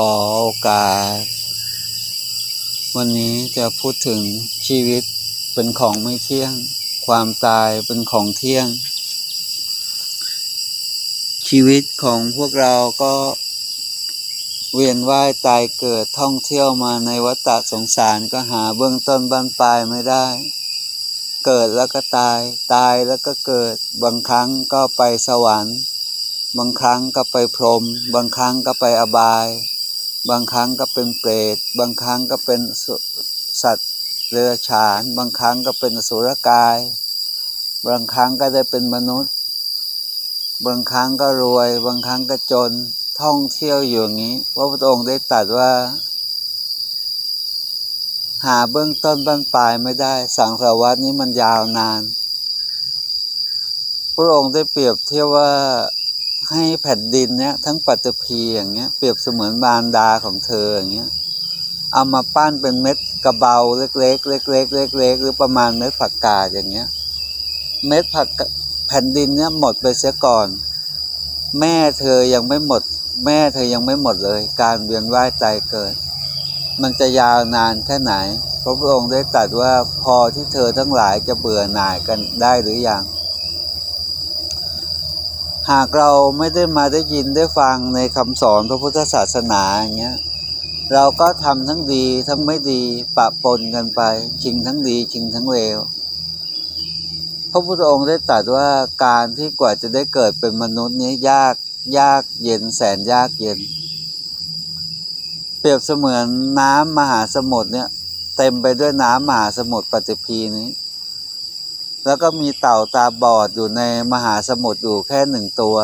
ขอโอกาส วันนี้จะพูดถึงชีวิตเป็นของไม่เที่ยง ความตายเป็นของเที่ยง ชีวิตของพวกเราก็ เวียนว่ายตายเกิดท่องเที่ยวมาในวัฏสงสารก็หาเบื้องต้นบั้นปลายไม่ได้ เกิดแล้วก็ตาย ตายแล้วก็เกิดบางครั้งก็ไปสวรรค์บางครั้งก็ไปพรหมบางครั้งก็ไปอบาย บางครั้งก็เป็นเปรต บางครั้งก็เป็นสัตว์เรือฉาน บางครั้งก็เป็นสุรกาย บางครั้งก็ได้เป็นมนุษย์ บางครั้งก็รวย บางครั้งก็จน ท่องเที่ยวอยู่อย่างนี้ พระพุทธองค์ได้ตรัสว่า หาเบื้องต้นบั้นปลายไม่ได้ สังสารวัตนี้มันยาวนาน พระองค์ได้เปรียบเทียบว่า ให้แผ่นดินเนี้ยทั้งปัตตภีอย่างเงี้ยเปรียบเสมือนมารดาของเธออย่างเงี้ยเอามาปั้นเป็นเม็ดกระเบาเล็กๆเล็กๆเล็กๆหรือประมาณเม็ดผักกาดอย่างเงี้ย เม็ดผักแผ่นดินเนี้ยหมดไปเสียก่อน แม่เธอยังไม่หมด แม่เธอยังไม่หมดเลย การเวียนว่ายตายเกิด มันจะยาวนานแค่ไหนพระพุทธองค์ได้ตรัสว่าพอที่เธอทั้งหลายจะเบื่อหน่ายกันได้หรือยัง หากเราไม่ได้มาได้ยินได้ฟังในคำสอนพระพุทธศาสนาอย่างเงี้ยเราก็ทำทั้งดีทั้งไม่ดีปะปนกันไปชิงทั้งดีชิงทั้งเลวพระพุทธองค์ได้ตรัสว่าการที่กว่าจะได้เกิดเป็นมนุษย์นี้ยากยากเย็นแสนยากเย็น เปรียบเสมือนน้ำมหาสมุทรเนี่ย เต็มไปด้วยน้ำมหาสมุทรปฏิพีนี้ แล้วก็มีเต่าตาบอดอยู่ในมหาสมุทรอยู่แค่หนึ่งตัว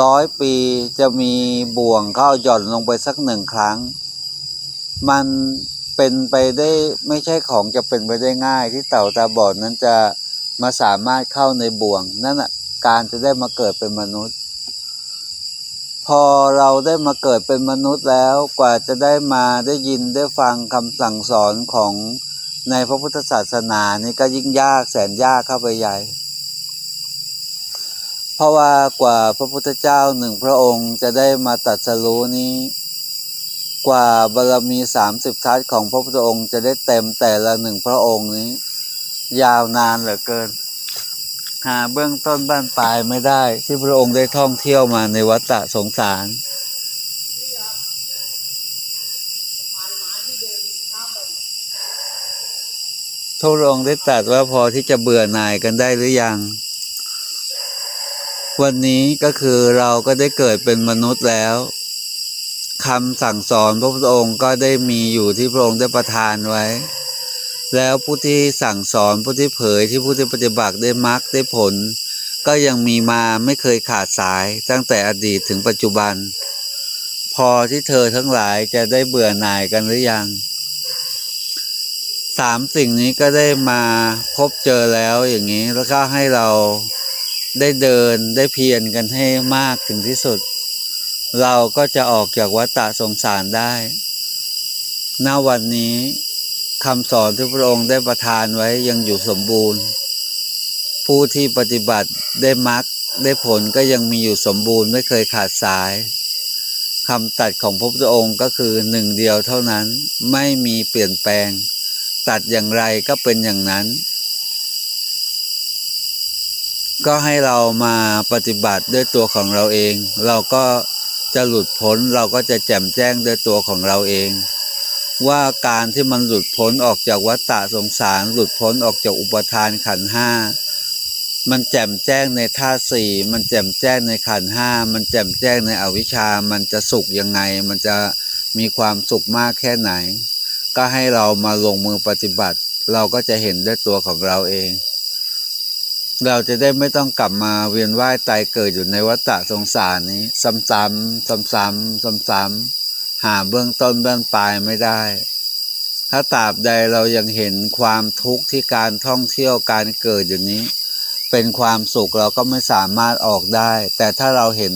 ร้อยปีจะมีบ่วงเข้าหย่อนลงไปสักหนึ่งครั้ง มันเป็นไปได้ไม่ใช่ของจะเป็นไปได้ง่ายที่เต่าตาบอดนั้นจะมาสามารถเข้าในบ่วง นั่นแหะการจะได้มาเกิดเป็นมนุษย์ พอเราได้มาเกิดเป็นมนุษย์แล้วกว่าจะได้มาได้ยินได้ฟังคำสั่งสอนของ ในพระพุทธศาสนานี่ก็ยิ่งยากแสนยากเข้าไปใหญ่ เพราะว่ากว่าพระพุทธเจ้าหนึ่งพระองค์จะได้มาตรัสรู้นี้ กว่าบารมีสามสิบทัศของพระพุทธองค์จะได้เต็มแต่ละหนึ่งพระองค์นี้ ยาวนานเหลือเกิน หาเบื้องต้นบ้านปลายไม่ได้ที่พระองค์ได้ท่องเที่ยวมาในวัฏฏะสงสาร ระองค์ได้ตรัสว่าพอที่จะเบื่อหน่ายกันได้หรือยัง วันนี้ก็คือเราก็ได้เกิดเป็นมนุษย์แล้วคำสั่งสอนพระพุทธองค์ก็ได้มีอยู่ที่พระองค์ได้ประทานไว้ แล้วผู้ที่สั่งสอนผู้ที่เผยที่ผู้ที่ปฏิบัติได้มรรคได้ผล ก็ยังมีมาไม่เคยขาดสายตั้งแต่อดีตถึงปัจจุบัน พอที่เธอทั้งหลายจะได้เบื่อหน่ายกันหรือยัง สามสิ่งนี้ก็ได้มาพบเจอแล้วอย่างนี้ แล้วก็ให้เราได้เดินได้เพียรกันให้มากถึงที่สุด เราก็จะออกจากวัฏฏะสงสารได้ณวันนี้คำสอนที่พระองค์ได้ประทานไว้ยังอยู่สมบูรณ์ ผู้ที่ปฏิบัติได้มรรคได้ผลก็ยังมีอยู่สมบูรณ์ไม่เคยขาดสายคำตัดของพระพุทธองค์ก็คือหนึ่งเดียวเท่านั้นไม่มีเปลี่ยนแปลง ตัดอย่างไรก็เป็นอย่างนั้น ก็ให้เรามาปฏิบัติด้วยตัวของเราเอง เราก็จะหลุดพ้นเราก็จะแจ่มแจ้งด้วยตัวของเราเอง ว่าการที่มันหลุดพ้นออกจากวัฏฏะสงสาร หลุดพ้นออกจากอุปทานขันห้ามันแจ่มแจ้งในธาสี่มันแจ่มแจ้งในขันห้ามันแจ่มแจ้งในอวิชามันจะสุขยังไง มันจะมีความสุขมากแค่ไหน ก็ให้เรามาลงมือปฏิบัติ เราก็จะเห็นด้วยตัวของเราเอง เราจะได้ไม่ต้องกลับมาเวียนว่ายตายเกิดอยู่ในวัฏสงสารนี้ ซ้ำๆซ้ำๆซ้ำๆหาเบื้องต้นเบื้องปลายไม่ได้ ถ้าตราบใดเรายังเห็นความทุกข์ที่การท่องเที่ยวการเกิดอยู่นี้ เป็นความสุขเราก็ไม่สามารถออกได้ แต่ถ้าเราเห็น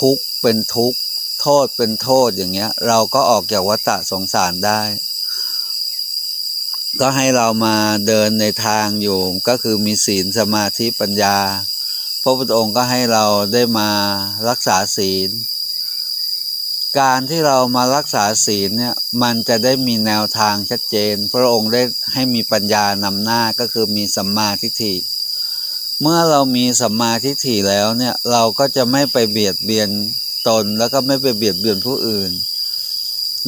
ทุกข์เป็นทุกข์โทษเป็นโทษอย่างเงี้ย เราก็ออกจากวัฏสงสารได้ ก็ให้เรามาเดินในทางอยู่ก็คือมีศีลสมาธิปัญญา พระพุทธองค์ก็ให้เราได้มารักษาศีล การที่เรามารักษาศีลเนี่ยมันจะได้มีแนวทางชัดเจน พระองค์ได้ให้มีปัญญานำหน้าก็คือมีสัมมาทิฏฐิเมื่อเรามีสัมมาทิฏฐิแล้วเนี่ยเราก็จะไม่ไปเบียดเบียนตนแล้วก็ไม่ไปเบียดเบียนผู้อื่น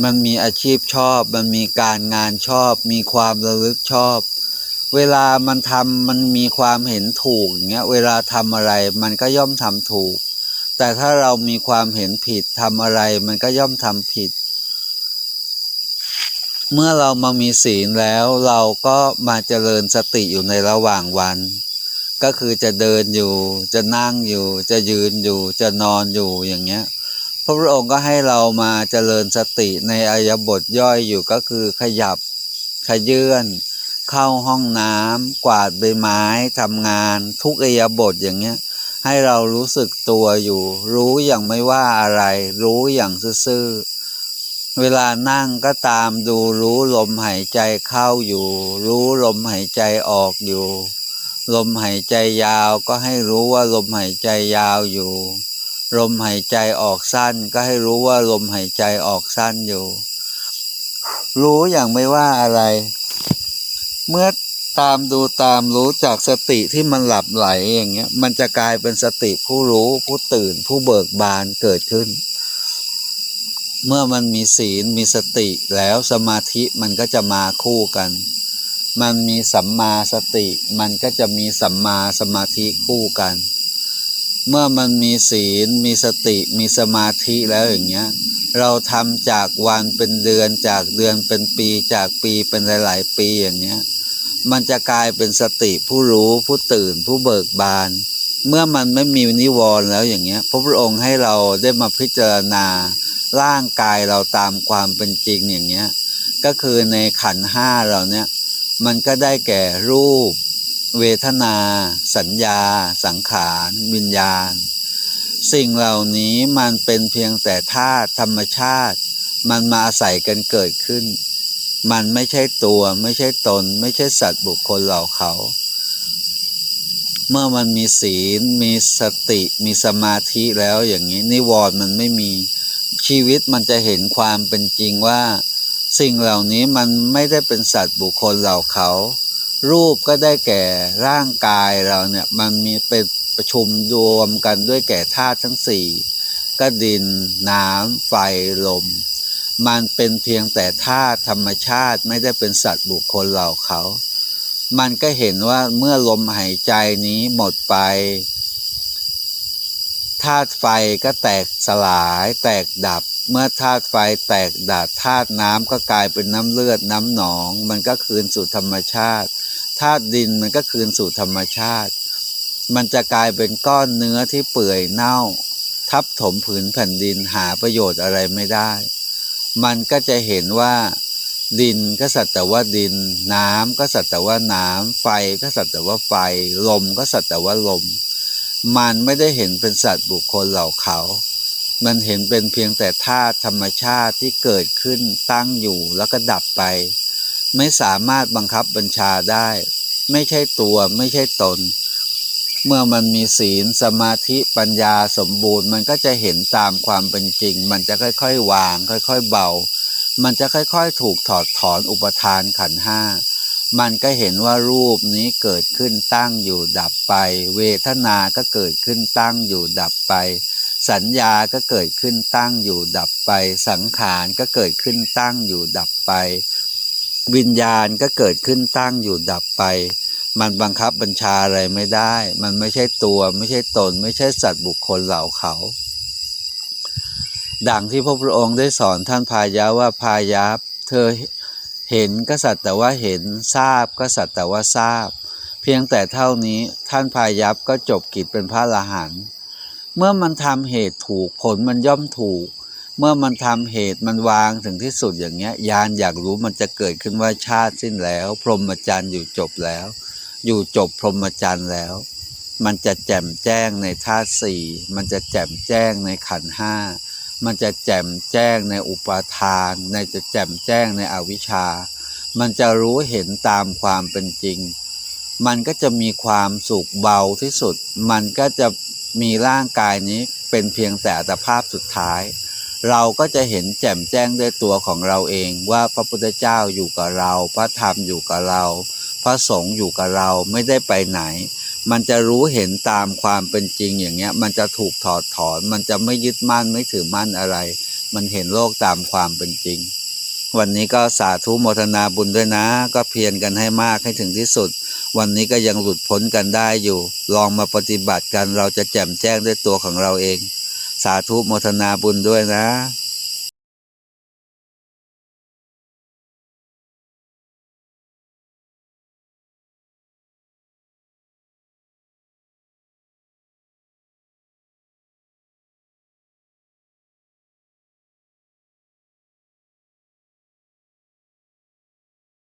มันมีอาชีพชอบ มันมีการงานชอบ มีความระลึกชอบ เวลามันทำมันมีความเห็นถูกอย่างเงี้ยเวลาทำอะไรมันก็ย่อมทำถูก แต่ถ้าเรามีความเห็นผิดทำอะไรมันก็ย่อมทำผิด เมื่อเรามามีศีลแล้วเราก็มาเจริญสติอยู่ในระหว่างวัน ก็คือจะเดินอยู่ จะนั่งอยู่ จะยืนอยู่ จะนอนอยู่อย่างเงี้ย พระพุทธองค์ก็ให้เรามาเจริญสติในอายบทย่อยอยู่ก็คือขยับขยื่นเข้าห้องน้ำกวาดใบไม้ทำงานทุกอายบทอย่างเงี้ยให้เรารู้สึกตัวอยู่ รู้อย่างไม่ว่าอะไร รู้อย่างซื่อเวลานั่งก็ตามดูรู้ลมหายใจเข้าอยู่ รู้ลมหายใจออกอยู่ ลมหายใจยาวก็ให้รู้ว่าลมหายใจยาวอยู่ ลมหายใจออกสั้น ก็ให้รู้ว่าลมหายใจออกสั้นอยู่ รู้อย่างไม่ว่าอะไร เมื่อตามดูตามรู้จากสติที่มันหลับไหลอย่างเงี้ย มันจะกลายเป็นสติผู้รู้ผู้ตื่นผู้เบิกบานเกิดขึ้น เมื่อมันมีศีลมีสติแล้วสมาธิมันก็จะมาคู่กัน มันมีสัมมาสติ มันก็จะมีสัมมาสมาธิคู่กัน เมื่อมันมีศีล มีสติ มีสมาธิแล้วอย่างเงี้ย เราทำจากวันเป็นเดือนจากเดือนเป็นปีจากปีเป็นหลาย ๆ ปีอย่างเงี้ย มันจะกลายเป็นสติผู้รู้ผู้ตื่นผู้เบิกบาน เมื่อมันไม่มีนิวรณ์แล้วอย่างเงี้ย พระพุทธองค์ให้เราได้มาพิจารณา ร่างกายเราตามความเป็นจริงอย่างเงี้ย ก็คือในขันห้าเราเนี่ยมันก็ได้แก่รูป เวทนา สัญญา สังขารวิญญาณ สิ่งเหล่านี้มันเป็นเพียงแต่ธาตุธรรมชาติ มันมาอาศัยกันเกิดขึ้น มันไม่ใช่ตัวไม่ใช่ตน ไม่ใช่สัตว์บุคคลเหล่าเขา เมื่อมันมีศีล มีสติ มีสมาธิแล้วอย่างนี้นิวรณ์มันไม่มีชีวิตมันจะเห็นความเป็นจริงว่า สิ่งเหล่านี้มันไม่ได้เป็นสัตว์บุคคลเหล่าเขา รูปก็ได้แก่ร่างกายเราเนี่ยมันมีเป็นประชุมรวมกันด้วยแก่ธาตุทั้งสี่ก็ดิน น้ำ ไฟ ลม มันเป็นเพียงแต่ธาตุธรรมชาติไม่ได้เป็นสัตว์บุคคลเหล่าเขา มันก็เห็นว่าเมื่อลมหายใจนี้หมดไปธาตุไฟก็แตกสลายแตกดับ เมื่อธาตุไฟแตกดับธาตุน้ำก็กลายเป็นน้ำเลือดน้ำหนอง มันก็คืนสู่ธรรมชาติ ธาตุดินมันก็คืนสู่ธรรมชาติ มันจะกลายเป็นก้อนเนื้อที่เปื่อยเน่า ทับถมผืนแผ่นดินหาประโยชน์อะไรไม่ได้ มันก็จะเห็นว่า ดินก็สัตว์แต่ว่าดิน น้ำก็สัตว์แต่ว่าน้ำไฟก็สัตว์แต่ว่าไฟ ลมก็สัตว์แต่ว่าลม มันไม่ได้เห็นเป็นสัตว์บุคคลเหล่าเขา มันเห็นเป็นเพียงแต่ธาตุธรรมชาติที่เกิดขึ้นตั้งอยู่แล้วก็ดับไป ไม่สามารถบังคับบัญชาได้ ไม่ใช่ตัวไม่ใช่ตน เมื่อมันมีศีลสมาธิปัญญาสมบูรณ์ มันก็จะเห็นตามความเป็นจริง มันจะค่อยๆ วาง ค่อยๆ เบา มันจะค่อยๆ ถูกถอดถอนอุปทานขันห้ามันก็เห็นว่ารูปนี้เกิดขึ้นตั้งอยู่ดับไป เวทนาก็เกิดขึ้นตั้งอยู่ดับไป สัญญาก็เกิดขึ้นตั้งอยู่ดับไป สังขารก็เกิดขึ้นตั้งอยู่ดับไป วิญญาณก็เกิดขึ้นตั้งอยู่ดับไป มันบังคับบัญชาอะไรไม่ได้ มันไม่ใช่ตัวไม่ใช่ตน ไม่ใช่สัตว์บุคคลเหล่าเขา ดังที่พระพุทธองค์ได้สอนท่านพายะว่าพายะเธอเห็นก็สัตว์แต่ว่าเห็นทราบก็สัตว์แต่ว่าทราบ เพียงแต่เท่านี้ท่านพายัพก็จบกิจเป็นพระอรหันเมื่อมันทำเหตุถูกผลมันย่อมถูก เมื่อมันทำเหตุมันวางถึงที่สุดอย่างเงี้ยยานอยากรู้มันจะเกิดขึ้นว่าชาติสิ้นแล้ว พรหมจรรย์อยู่จบแล้ว อยู่จบพรหมจรรย์แล้ว มันจะแจ่มแจ้งในธาตุสี่มันจะแจ่มแจ้งในขันห้ามันจะแจ่มแจ้งในอุปาทาน ในจะแจ่มแจ้งในอวิชชา มันจะรู้เห็นตามความเป็นจริง มันก็จะมีความสุขเบาที่สุด มันก็จะมีร่างกายนี้เป็นเพียงแต่อัตภาพสุดท้าย เราก็จะเห็นแจ่มแจ้งด้วยตัวของเราเองว่าพระพุทธเจ้าอยู่กับเรา พระธรรมอยู่กับเรา พระสงฆ์อยู่กับเราไม่ได้ไปไหน มันจะรู้เห็นตามความเป็นจริงอย่างเงี้ย มันจะถูกถอดถอน มันจะไม่ยึดมั่นไม่ถือมั่นอะไร มันเห็นโลกตามความเป็นจริง วันนี้ก็สาธุโมทนาบุญด้วยนะ ก็เพียรกันให้มากให้ถึงที่สุด วันนี้ก็ยังหลุดพ้นกันได้อยู่ ลองมาปฏิบัติกันเราจะแจ่มแจ้งด้วยตัวของเราเอง สาธุโมทนาบุญด้วยนะ